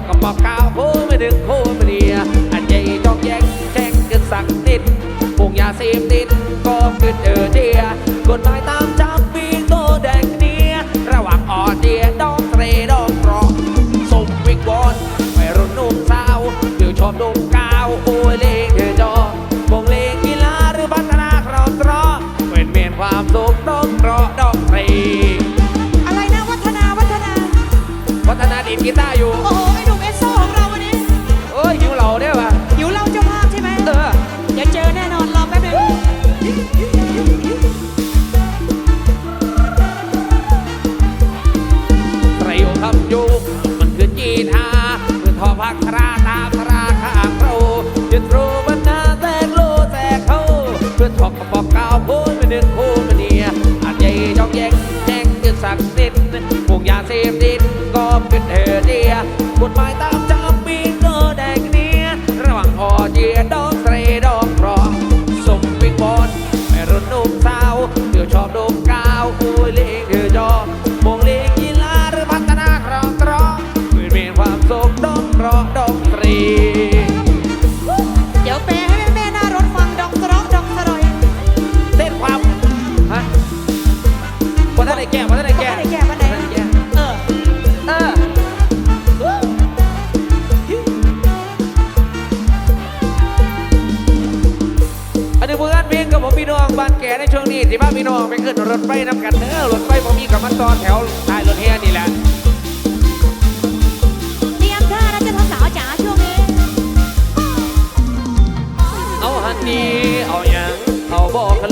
อกกับอกกาวโคไม่ถึงโคไม่เดียอันใหญ่จอกแยงแจ้งกันสักติดปุงยาเสพติดก็ขึ้นเออเดียกฎหมายตามจับปีโตแดงเนียระหว่างอ่อนเดียดองเรดองรอสมวิกวอนไม่รุนนุ่มสาวเดี๋ยวชอบนุ่มกาวโอ้เลงเธอจอวงเลงกีฬาหรือพัฒนาครอบตรอเหมือนเมียนความสุขต้องรอดองเรอะไรนะวัฒนาวัฒนา วัฒนาดีกีตาร์อยู่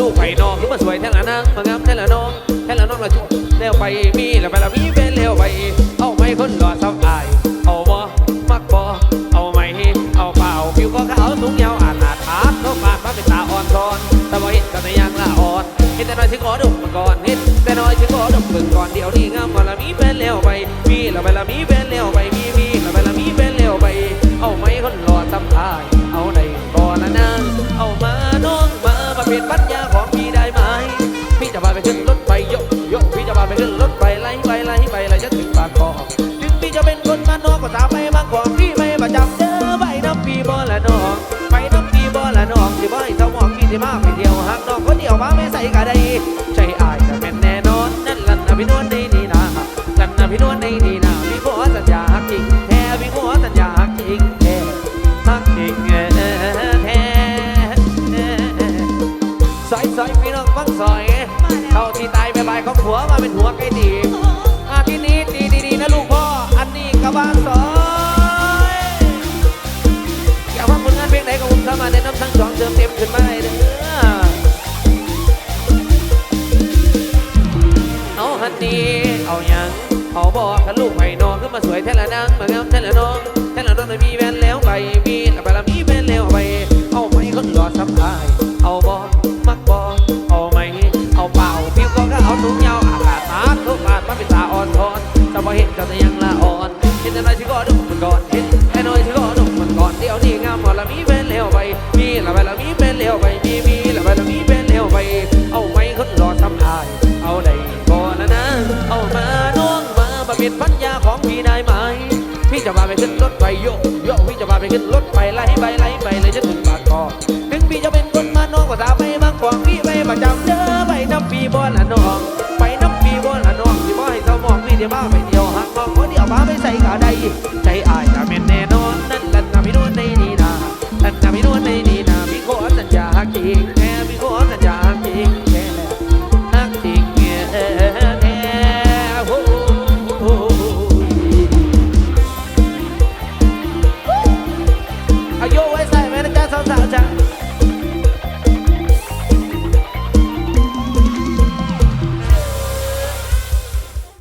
ลูกไผ่นองคือมาสวยแท้ละนางมางามแท้ละน้องแท้ละน้องละจุแล้วไปมีแล้วไปละมีเป็นแล้วไป เอาไม้คนหล่อสบายเอาบ่มักบ่เอาไม้เอาเปล่าผิวก็ขาวสูงยาวอานอาจอาจน้องมามาเป็นตาอ่อนทอนตะวันเห็นกันในยังละอ่อนเห็นแต่น้อยชิขอดุมก่อนเห็นแต่น้อยชิขอดุมเบิ่งก่อนเดี๋ยวนี้งามมาละมีเป็นแล้วไปมีแล้วไปละมีเป็นแล้วไปมีมีแล้วไปละมีเป็นแล้วไป เอาไม้คนหล่อสบาย เขาบอกกันลูกไผ่นองขึ้นมาสวยแท้ละนางมางามแท้ละน้อง ไม่ขึ้นรถไปไล่ไปไล่ไปเลยจะถึงปากคอถึงพี่จะเป็นคนมานองก็สาไปมางกองพี่ไปประจำเด้อไปน้ำพี่บอลอะน้อง